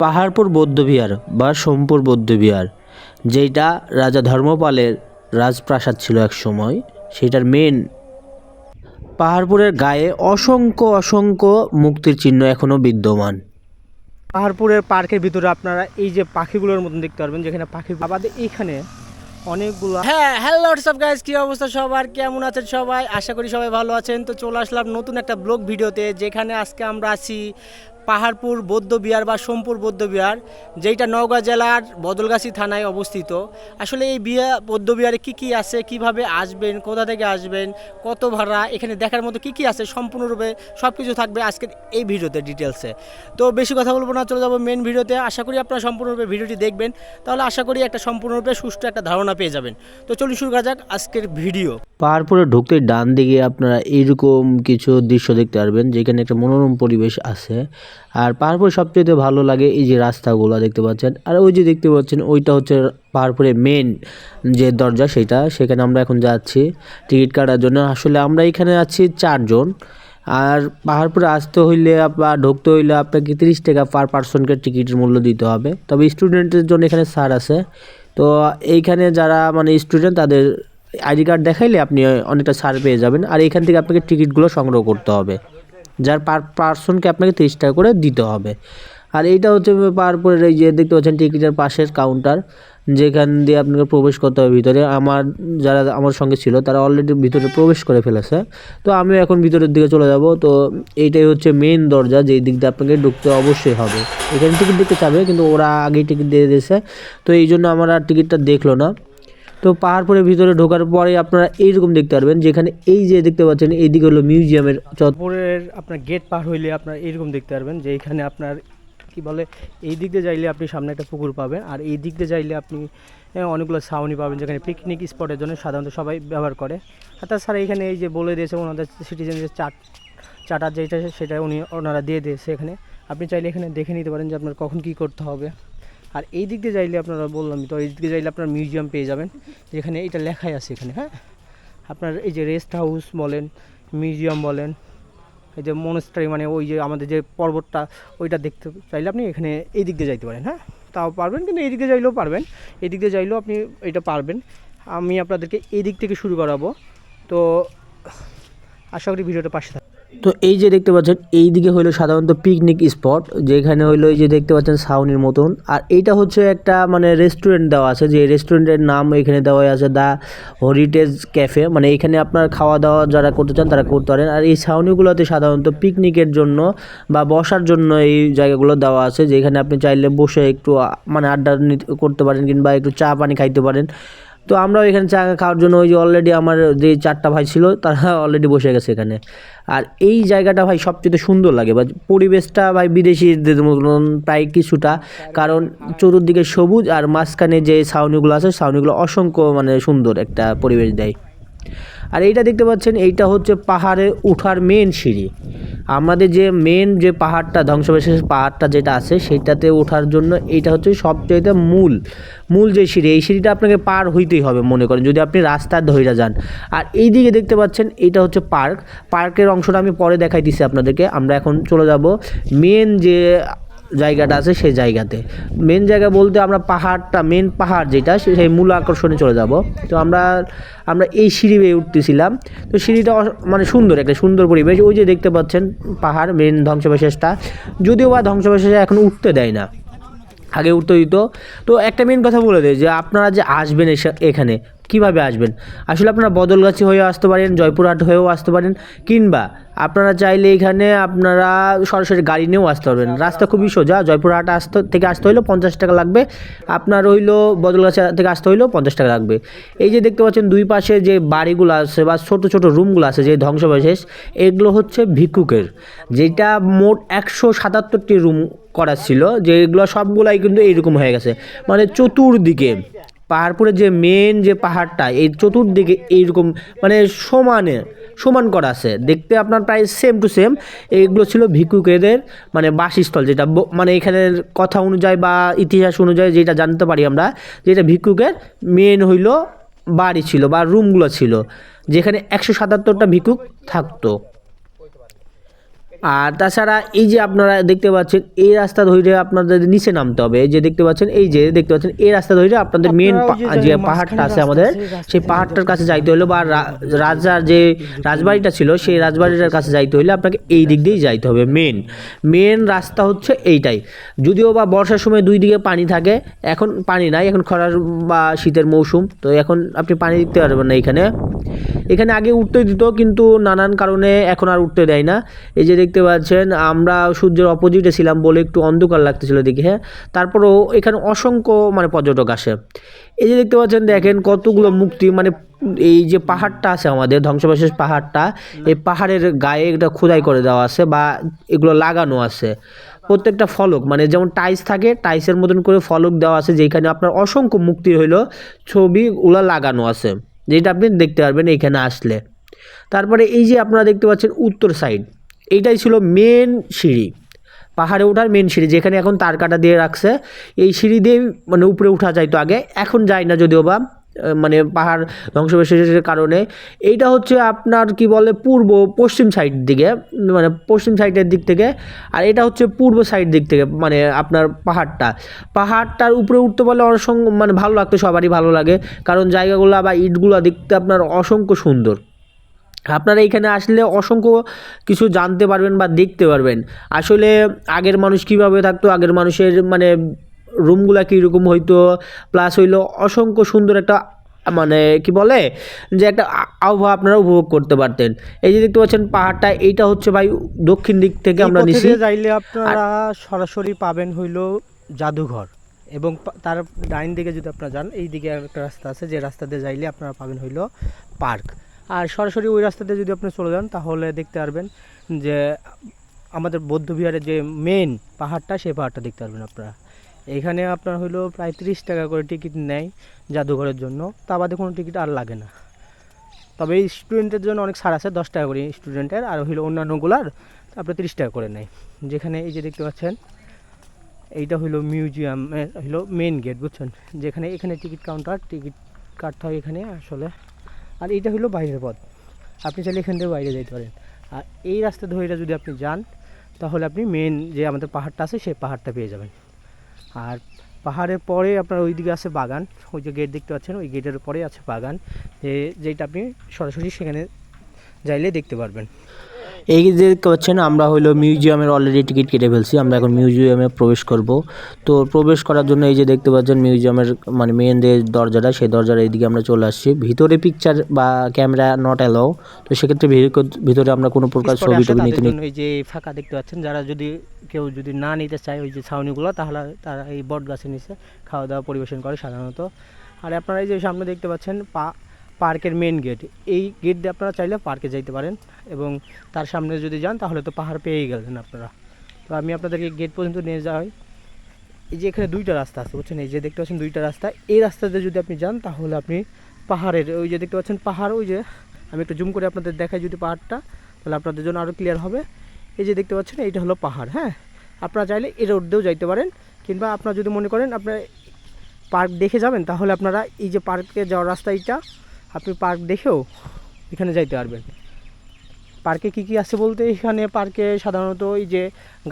পাহাড়পুর বৌদ্ধবিহার বা সোমপুর বৌদ্ধবিহার যেইটা রাজা ধর্মপালের রাজপ্রাসাদ ছিল এক সময় সেটার মেন পাহাড়পুরের গায়ে অসংখ্য অসংখ্য মুক্তির চিহ্ন এখনও বিদ্যমান। পাহাড়পুরের পার্কের ভিতরে আপনারা এই যে পাখিগুলোর মতন দেখতে পারবেন যেখানে পাখি আমাদের এইখানে অনেকগুলো হ্যাঁ হ্যালো হোয়াটসঅ্যাপ গাইজ কী অবস্থা সবার? কেমন আছেন সবাই? আশা করি সবাই ভালো আছেন। তো চলে আসলাম নতুন একটা ব্লগ ভিডিওতে যেখানে আজকে আমরা আছি পাহাড়পুর, বৌদ্ধ বিহার বা সোমপুর বৌদ্ধ বিহার যেটা নওগাঁ জেলার বদলগাছি থানায় অবস্থিত। আসলে এই বিয়া বৌদ্ধ বিহারে কী কী আছে, কীভাবে আসবেন, কোথা থেকে আসবেন, কত ভাড়া, এখানে দেখার মতো কী কী আছে, সম্পূর্ণরূপে সব কিছু থাকবে আজকের এই ভিডিওতে ডিটেলসে তো বেশি কথা বলব না, চলে যাব মেন ভিডিওতে। আশা করি আপনারা সম্পূর্ণরূপে ভিডিওটি দেখবেন। তাহলে আশা করি একটা সম্পূর্ণরূপে সুষ্ঠু একটা ধারণা পেয়ে যাবেন। তো চলুন শুরু করা যাক আজকের ভিডিও। পাহাড়পুরে ঢুকতে ডান দিকে আপনারা এইরকম কিছু দৃশ্য দেখতে পারবেন, যেখানে একটা মনোরম পরিবেশ আছে। আর পাহাড়পুরে সবচেয়ে ভালো লাগে এই যে রাস্তাগুলো দেখতে পাচ্ছেন। আর ওই যে দেখতে পাচ্ছেন, ওইটা হচ্ছে পাহাড়পুরে মেন যে দরজা সেটা, সেখানে আমরা এখন যাচ্ছি টিকিট কাটার জন্য। আসলে আমরা এখানে আছি চারজন। আর পাহাড়পুরে আসতে হইলে বা ঢুকতে হইলে আপনাকে তিরিশ টাকা পার পার্সনকে টিকিটের মূল্য দিতে হবে। তবে স্টুডেন্টের জন্য এখানে ছাড় আছে। তো এইখানে যারা মানে স্টুডেন্ট তাদের আইডি কার্ড দেখাইলে আপনি অনেকটা ছাড় পেয়ে যাবেন। আর এখান থেকে আপনাকে টিকিটগুলো সংগ্রহ করতে হবে। যার পার পার্সনকে আপনাকে তিরিশ টাকা করে দিতে হবে। আর এইটা হচ্ছে পাহাড়পুরের এই যে দেখতে পাচ্ছেন টিকিটের পাশের কাউন্টার, যেখান দিয়ে আপনাকে প্রবেশ করতে হবে ভিতরে। আমার যারা আমার সঙ্গে ছিল, তারা অলরেডি ভিতরে প্রবেশ করে ফেলেছে। তো আমি এখন ভিতরের দিকে চলে যাব। তো এইটাই হচ্ছে মেন দরজা, যেই দিক দিয়ে আপনাকে ঢুকতে অবশ্যই হবে। এখানে টিকিট দিতে চাবে, কিন্তু ওরা আগেই টিকিট দিয়ে দিয়েছে। তো এই জন্য আমার আর টিকিটটা দেখল না। তো পাহাড়পুরের ভিতরে ঢোকার পরে আপনারা এইরকম দেখতে পারবেন, যেখানে এই যে দেখতে পাচ্ছেন, এইদিকে হলো মিউজিয়ামের চত উপরের আপনার গেট পার হইলে আপনার এইরকম দেখতে পারবেন, যে এখানে আপনার কি বলে, এই দিক দিয়ে যাইলে আপনি সামনে একটা পুকুর পাবেন, আর এই দিক দিয়ে যাইলে আপনি অনেকগুলো ছাউনি পাবেন, যেখানে পিকনিক স্পটের জন্য সাধারণত সবাই ব্যবহার করে। আর তাছাড়া এখানে এই যে বলে দিয়েছে ওনাদের সিটিজেন যে চাট, চাটার যেটা সেটা উনি, ওনারা দিয়ে দিয়েছে এখানে। আপনি চাইলে এখানে দেখে নিতে পারেন যে আপনার কখন কি করতে হবে। আর এই দিক দিয়ে যাইলে আপনারা বললাম তো, এই দিক যাইলে আপনার মিউজিয়াম পেয়ে যাবেন। যেখানে এটা লেখাই আছে এখানে হ্যাঁ? আপনার এই যে রেস্ট হাউস বলেন মিউজিয়াম বলেন, এই যে মনস্টারি মানে ওই যে আমাদের যে পর্বতটা, ওইটা দেখতে চাইলে আপনি এখানে এই দিক দিয়ে যাইতে পারেন হ্যাঁ? তাও পারবেন, কিন্তু এই দিক দিয়ে যাইলেও পারবেন। এই দিক দিয়ে যাইলেও আপনি এটা পারবেন। আমি আপনাদেরকে এই দিক থেকে শুরু করাবো। তো আশা করি ভিডিওটা পাশে থাকবে তো এই যে দেখতে পাচ্ছেন এই দিকে হইল সাধারণত পিকনিক স্পট যেখানে হইল এই যে দেখতে পাচ্ছেন সাউনির মতন। আর এইটা হচ্ছে একটা মানে রেস্টুরেন্ট দেওয়া আছে, যে রেস্টুরেন্টের নাম এখানে দেওয়া আছে দ্য হেরিটেজ ক্যাফে মানে এখানে আপনার খাওয়া দাওয়া যারা করতে চান, তারা করতে পারেন। আর এই সাউনিগুলোতে সাধারণত পিকনিকের জন্য বা বসার জন্য এই জায়গাগুলো দেওয়া আছে, যেখানে আপনি চাইলে বসে একটু মানে আড্ডা করতে পারেন কিংবা একটু চা পানি খাইতে পারেন। তো আমরাও এখানে চা খাওয়ার জন্য ওই যে অলরেডি আমার যে চারটা ভাই ছিল, তারা অলরেডি বসে গেছে এখানে। আর এই জায়গাটা ভাই সবচেয়ে সুন্দর লাগে, বা পরিবেশটা ভাই বিদেশিদের মতন প্রায় কিছুটা। কারণ চতুর্দিকে সবুজ আর মাঝখানে যে ছাউনিগুলো আছে, ছাউনিগুলো অসংখ্য মানে সুন্দর একটা পরিবেশ দেয়। আর এইটা দেখতে পাচ্ছেন, এইটা হচ্ছে পাহাড়ে ওঠার মেন সিঁড়ি। আমাদের যে মেন যে পাহাড়টা ধ্বংসবিশেষ পাহাড়টা যেটা আছে, সেটাতে ওঠার জন্য এইটা হচ্ছে সবচেয়ে মূল মূল যে সিঁড়ি। এই সিঁড়িটা আপনাকে পার হইতেই হবে মনে করেন, যদি আপনি রাস্তার ধৈরা যান। আর এই দিকে দেখতে পাচ্ছেন, এইটা হচ্ছে পার্ক। পার্কের অংশটা আমি পরে দেখাই দিচ্ছি আপনাদেরকে। আমরা এখন চলে যাব মেন যে জায়গাটা আছে সেই জায়গাতে। মেন জায়গা বলতে আমরা পাহাড়টা মেন পাহাড় যেটা সেই মূল আকর্ষণে চলে যাব। তো আমরা আমরা এই সিঁড়ি বেয়ে উঠতেছিলাম। তো সিঁড়িটা মানে সুন্দর, একটা সুন্দর পরিবেশ। ওই যে দেখতে পাচ্ছেন, পাহাড় মেন ধ্বংসবিশেষটা যদিও বা ধ্বংসবিশেষ এখন উঠতে দেয় না, আগে উঠতে দিত। তো একটা মেন কথা বলে দেয় যে, আপনারা যে আসবেন এখানে, কীভাবে আসবেন? আসলে আপনারা বদলগাছি হয়েও আসতে পারেন, জয়পুরহাট হয়েও আসতে পারেন, কিংবা আপনারা চাইলে এখানে আপনারা সরাসরি গাড়ি নিয়েও আসতে পারবেন। রাস্তা খুবই সোজা জয়পুরহাট আসতে থেকে আসতে হইলেও পঞ্চাশ টাকা লাগবে। আপনার হইল বদলগাছি থেকে আসতে হইলেও পঞ্চাশ টাকা লাগবে। এই যে দেখতে পাচ্ছেন দুই পাশে যে বাড়িগুলো আছে বা ছোট ছোট রুমগুলো আছে যে ধ্বংসবশেষ এগুলো হচ্ছে ভিক্ষুকের। যেটা মোট একশো সাতাত্তরটি রুম করা ছিল যে এগুলো সবগুলাই কিন্তু এইরকম হয়ে গেছে। মানে চতুর্দিকে পাহাড়পুরের যে মেন যে পাহাড়টা, এই চতুর্দিকে এইরকম মানে সমানে, সমান করা আছে। দেখতে আপনার প্রায় সেম টু সেম এইগুলো ছিল ভিক্ষুকেদের মানে বাসস্থল যেটা মানে এখানের কথা অনুযায়ী বা ইতিহাস অনুযায়ী যেটা জানতে পারি আমরা, যেটা ভিক্ষুকের মেন হইল বাড়ি ছিল বা রুমগুলো ছিল, যেখানে একশো সাতাত্তরটা ভিক্ষুক থাকতো। আর তাছাড়া এই যে আপনারা দেখতে পাচ্ছেন এই রাস্তা ধরে আপনাদের নিচে নামতে হবে। এই যে দেখতে পাচ্ছেন এই যে দেখতে পাচ্ছেন এই রাস্তা ধরে আপনাদের মেন যে পাহাড়টা আছে আমাদের সেই পাহাড়টার কাছে যাইতে হলো বা রাজার যে রাজবাড়িটা ছিল সেই রাজবাড়িটার কাছে যাইতে হলে আপনাকে এই দিক দিয়েই যাইতে হবে মেন মেন রাস্তা হচ্ছে এইটাই। যদিও বা বর্ষার সময় দুই দিকে পানি থাকে এখন পানি নাই এখন খরার বা শীতের মৌসুম তো এখন আপনি পানি দিতে পারবেন না এখানে। এখানে আগে উঠতে দিত কিন্তু নানান কারণে এখন আর উঠতে দেয় না। এই যে দেখতে পাচ্ছেন, আমরা সূর্যের অপোজিটে ছিলাম বলে একটু অন্ধকার লাগতেছিল দেখে হ্যাঁ? তারপরেও এখানে অসংখ্য মানে পর্যটক আসে। এই যে দেখতে পাচ্ছেন, দেখেন কতগুলো মুক্তি মানে এই যে পাহাড়টা আছে আমাদের, ধ্বংসাবশেষ পাহাড়টা, এই পাহাড়ের গায়ে এটা খোদাই করে দেওয়া আছে বা এগুলো লাগানো আছে। প্রত্যেকটা ফলক মানে যেমন টাইস থাকে টাইসের মতন করে ফলক দেওয়া আছে, যেখানে আপনার অসংখ্য মুক্তির হইল ছবিগুলো লাগানো আছে। যেটা আপনি দেখতে পারবেন এইখানে আসলে। তারপরে এই যে আপনারা দেখতে পাচ্ছেন, উত্তর সাইড এইটাই ছিল মেন সিঁড়ি। পাহাড়ে ওঠার মেন সিঁড়ি, যেখানে এখন তার কাটা দিয়ে রাখছে। এই সিঁড়ি দিয়ে মানে উপরে উঠা যাইতো আগে, এখন যায় না যদিও বা মানে পাহাড় ধ্বংসবিশেষের কারণে। এইটা হচ্ছে আপনার কি বলে, পূর্ব, পশ্চিম সাইড দিকে মানে পশ্চিম সাইডের দিক থেকে, আর এটা হচ্ছে পূর্ব সাইড দিক থেকে মানে আপনার পাহাড়টা। পাহাড়টার উপরে উঠতে পারলে অসংখ্য মানে ভালো লাগতো, সবারই ভালো লাগে। কারণ জায়গাগুলো বা ইটগুলো দেখতে আপনার অসংখ্য সুন্দর। আপনারা এইখানে আসলে অসংখ্য কিছু জানতে পারবেন বা দেখতে পারবেন। আসলে আগের মানুষ কীভাবে থাকতো আগের মানুষের মানে রুমগুলা কীরকম হইতো প্লাস হইল অসংখ্য সুন্দর একটা মানে কি বলে যে একটা আবহাওয়া আপনারা উপভোগ করতে পারতেন। এই যে দেখতে পাচ্ছেন পাহাড়টা এইটা হচ্ছে ভাই দক্ষিণ দিক থেকে আমরা নিচে যাইলে আপনারা সরাসরি পাবেন হইল জাদুঘর এবং তার ডাইন দিকে যদি আপনারা যান এই দিকে একটা রাস্তা আছে যে রাস্তা দিয়ে যাইলে আপনারা পাবেন হইল পার্ক। আর সরাসরি ওই রাস্তাতে যদি আপনি চলে যান, তাহলে দেখতে পারবেন যে আমাদের বৌদ্ধ বিহারের যে মেন পাহাড়টা, সেই পাহাড়টা দেখতে পারবেন আপনারা। এখানে আপনার হইল প্রায় তিরিশ টাকা করে টিকিট নেয় জাদুঘরের জন্য। তা বাদে কোনো টিকিট আর লাগে না। তবে এই স্টুডেন্টের জন্য অনেক ছাড় আছে, দশ টাকা করে স্টুডেন্টের আর হইল অন্যান্যগুলার আপনার তিরিশ টাকা করে নেয়। যেখানে এই যে দেখতে পাচ্ছেন, এইটা হইল মিউজিয়ামের হইল মেন গেট বুঝছেন? যেখানে এখানে টিকিট কাউন্টার টিকিট কাটতে হয় এখানে আসলে। আর এইটা হলো বাইরের পথ। আপনি চাইলে এখান থেকে বাইরে যেতে পারেন। আর এই রাস্তা ধরে যদি আপনি যান, তাহলে আপনি মেন যে আমাদের পাহাড়টা আছে, সেই পাহাড়টা পেয়ে যাবেন। আর পাহাড়ের পরে আপনার ওইদিকে আছে বাগান। ওই যে গেট দেখতে পাচ্ছেন, ওই গেটের পরে আছে বাগান। যে যেটা আপনি সরাসরি সেখানে যাইলে দেখতে পারবেন। এই যে দেখতে পাচ্ছেন আমরা হলো মিউজিয়ামের অলরেডি টিকিট কেটে ফেলছি আমরা এখন মিউজিয়ামে প্রবেশ করব। তো প্রবেশ করার জন্য এই যে দেখতে পাচ্ছেন মিউজিয়ামের মানে মেন যে দরজাটা সেই দরজার এইদিকে আমরা চলে আসছি। ভিতরে পিকচার বা ক্যামেরা নট অ্যালাও তো সেক্ষেত্রে ভিতরে আমরা কোনো প্রকার ছবি টবি নিতে নি- জন্য এই যে ফাঁকা দেখতে পাচ্ছেন যারা যদি কেউ যদি না নিতে চায় ওই যে ছাউনিগুলো তাহলে তারা এই বট গাছের নিচে খাওয়া দাওয়া পরিবেশন করে সাধারণত। আর আপনারা এই যে সামনে দেখতে পাচ্ছেন পা পার্কের মেন গেট এই গেট দিয়ে আপনারা চাইলে পার্কে যাইতে পারেন এবং তার সামনে যদি যান তাহলে তো পাহাড় পেয়েই গেলেন আপনারা। তো আমি আপনাদেরকে গেট পর্যন্ত নিয়ে যাই। এই যে এখানে দুইটা রাস্তা আছে, বুঝছেন? এই যে দেখতে পাচ্ছেন দুইটা রাস্তা। এই রাস্তাতে যদি আপনি যান তাহলে আপনি পাহাড়ের, ওই যে দেখতে পাচ্ছেন পাহাড়, ওই যে আমি একটু জুম করে আপনাদের দেখাই যদি পাহাড়টা, তাহলে আপনাদের জন্য আরও ক্লিয়ার হবে। এই যে দেখতে পাচ্ছেন, এইটা হলো পাহাড় হ্যাঁ? আপনারা চাইলে এই রোড দিয়েও যাইতে পারেন, কিংবা আপনারা যদি মনে করেন আপনার পার্ক দেখে যাবেন, তাহলে আপনারা এই যে পার্কে যাওয়ার রাস্তা এইটা আপনি পার্ক দেখেও এখানে যাইতে পারবেন। পার্কে কি কি আছে বলতে এখানে পার্কে সাধারণত এই যে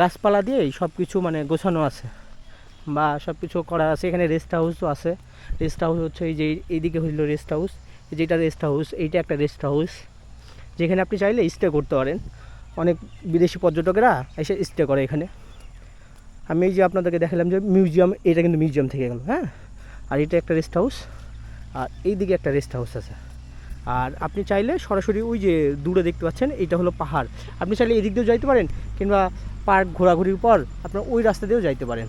গাছপালা দিয়ে সব কিছু মানে গোছানো আছে বা সব কিছু করা আছে। এখানে রেস্ট হাউসও আছে। রেস্ট হাউস হচ্ছে এই যে এইদিকে হইল রেস্ট হাউস যেটা রেস্ট হাউস এইটা একটা রেস্ট হাউস যেখানে আপনি চাইলে স্টে করতে পারেন। অনেক বিদেশি পর্যটকেরা এসে স্টে করে এখানে। আমি এই যে আপনাদেরকে দেখালাম যে মিউজিয়াম এটা কিন্তু মিউজিয়াম থেকে গেল হ্যাঁ? আর এটা একটা রেস্ট হাউস আর এই দিকে একটা রেস্ট হাউস আছে। আর আপনি চাইলে সরাসরি ওই যে দূরে দেখতে পাচ্ছেন এটা হলো পাহাড়। আপনি চাইলে এদিক দিয়েও যাইতে পারেন, কিংবা পার্ক ঘোরাঘুরির পর আপনার ওই রাস্তা দিয়েও যাইতে পারেন।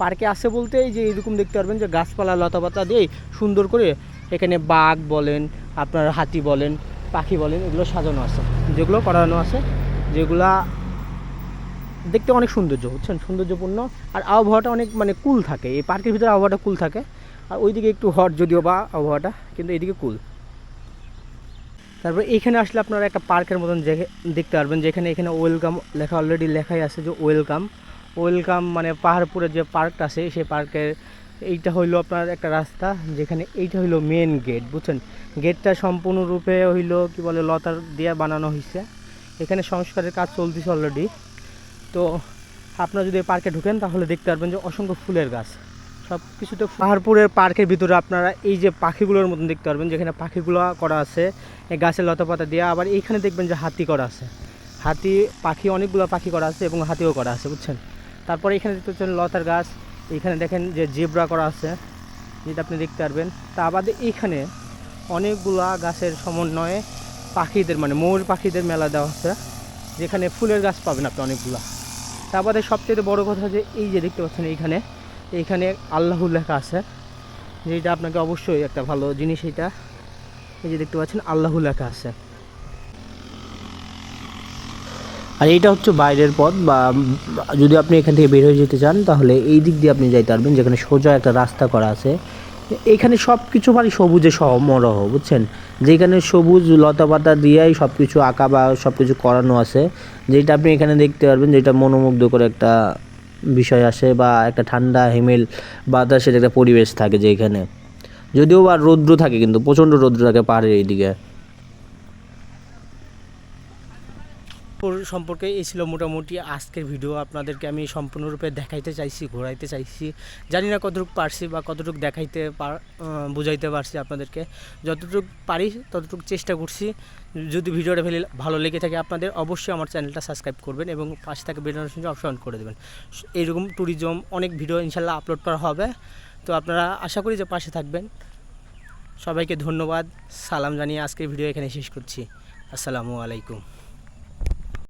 পার্কে আসে বলতে এই যে এরকম দেখতে পারবেন যে গাছপালা, লতাপাতা দিয়ে সুন্দর করে এখানে বাঘ বলেন, আপনার হাতি বলেন, পাখি বলেন, এগুলো সাজানো আছে। যেগুলো করানো আছে, যেগুলা দেখতে অনেক সৌন্দর্য, বুঝছেন? সৌন্দর্যপূর্ণ। আর আবহাওয়াটা অনেক মানে কুল থাকে। এই পার্কের ভিতরে আবহাওয়াটা কুল থাকে। আর ওইদিকে একটু হট যদিও বা আবহাওয়াটা, কিন্তু এইদিকে কুল তারপরে এইখানে আসলে আপনারা একটা পার্কের মতন দেখতে পারবেন যেখানে এখানে ওয়েলকাম লেখা অলরেডি লেখাই আছে যে ওয়েলকাম। ওয়েলকাম মানে পাহাড়পুরের যে পার্কটা আছে, সেই পার্কের এইটা হইল আপনার একটা রাস্তা, যেখানে এইটা হইল মেন গেট বুঝছেন? গেটটা সম্পূর্ণরূপে হইল কি বলে লতার দিয়ে বানানো হয়েছে এখানে সংস্কারের কাজ চলতেছে অলরেডি তো আপনারা যদি পার্কে ঢুকেন, তাহলে দেখতে পারবেন যে অসংখ্য ফুলের গাছ। সব কিছুতে পাহাড়পুরের পার্কের ভিতরে আপনারা এই যে পাখিগুলোর মতন দেখতে পারবেন, যেখানে পাখিগুলো করা আছে গাছের লতাপাতা দিয়ে। আবার এইখানে দেখবেন যে হাতি করা আছে। হাতি, পাখি, অনেকগুলো পাখি করা আছে এবং হাতিও করা আছে, বুঝছেন? তারপরে এখানে দেখতে পাচ্ছেন লতার গাছ। এইখানে দেখেন যে জেব্রা করা আছে, যেটা আপনি দেখতে পারবেন। তা বাদে এইখানে অনেকগুলা গাছের সমন্বয়ে পাখিদের মানে ময়ূর পাখিদের মেলা দেওয়া আছে, যেখানে ফুলের গাছ পাবেন আপনি অনেকগুলা। তা বাদে সবচেয়ে বড় কথা যে এই যে দেখতে পাচ্ছেন এইখানে এইখানে আল্লাহর লেখা আছে। যেটা আপনাকে অবশ্যই একটা ভালো জিনিস এটা। এই যে দেখতে পাচ্ছেন, আল্লাহ লেখা আছে। আর এইটা হচ্ছে বাইরের পথ বা যদি আপনি এখান থেকে বের হয়ে যেতে চান, তাহলে এই দিক দিয়ে আপনি যাইতে পারবেন, যেখানে সোজা একটা রাস্তা করা আছে। এখানে সব কিছু মানে সবুজে সমারোহ, বুঝছেন? যেখানে সবুজ লতা পাতা দিয়েই সব কিছু আঁকা বা সব কিছু করানো আছে। যেটা আপনি এখানে দেখতে পারবেন, যেটা মনোমুগ্ধ করে একটা বিষয় আসে বা একটা ঠান্ডা, হিমেল, বাতাসের একটা পরিবেশ থাকে যে এখানে যদিও বা রৌদ্র থাকে কিন্তু, প্রচণ্ড রৌদ্র থাকে পাহাড়ের এইদিকে। পুর সম্পর্কে এই ছিল মোটামুটি আজকের ভিডিও। আপনাদেরকে আমি সম্পূর্ণরূপে দেখাইতে চাইছি, ঘোরাইতে চাইছি। জানি না কতটুকু পারছি বা কতটুকু দেখাইতে পার বুঝাইতে পারছি আপনাদেরকে। যতটুকু পারি ততটুকু চেষ্টা করছি। যদি ভিডিওটা ফেলে ভালো লেগে থাকে আপনাদের, অবশ্যই আমার চ্যানেলটা সাবস্ক্রাইব করবেন এবং পাশে থাকে বেল নোটিফিকেশন অপশন করে দেবেন। এইরকম ট্যুরিজম অনেক ভিডিও ইনশাল্লাহ আপলোড করা হবে। তো আপনারা আশা করি যে পাশে থাকবেন। সবাইকে ধন্যবাদ। সালাম জানিয়ে আজকের ভিডিও এখানে শেষ করছি। আসসালামু আলাইকুম।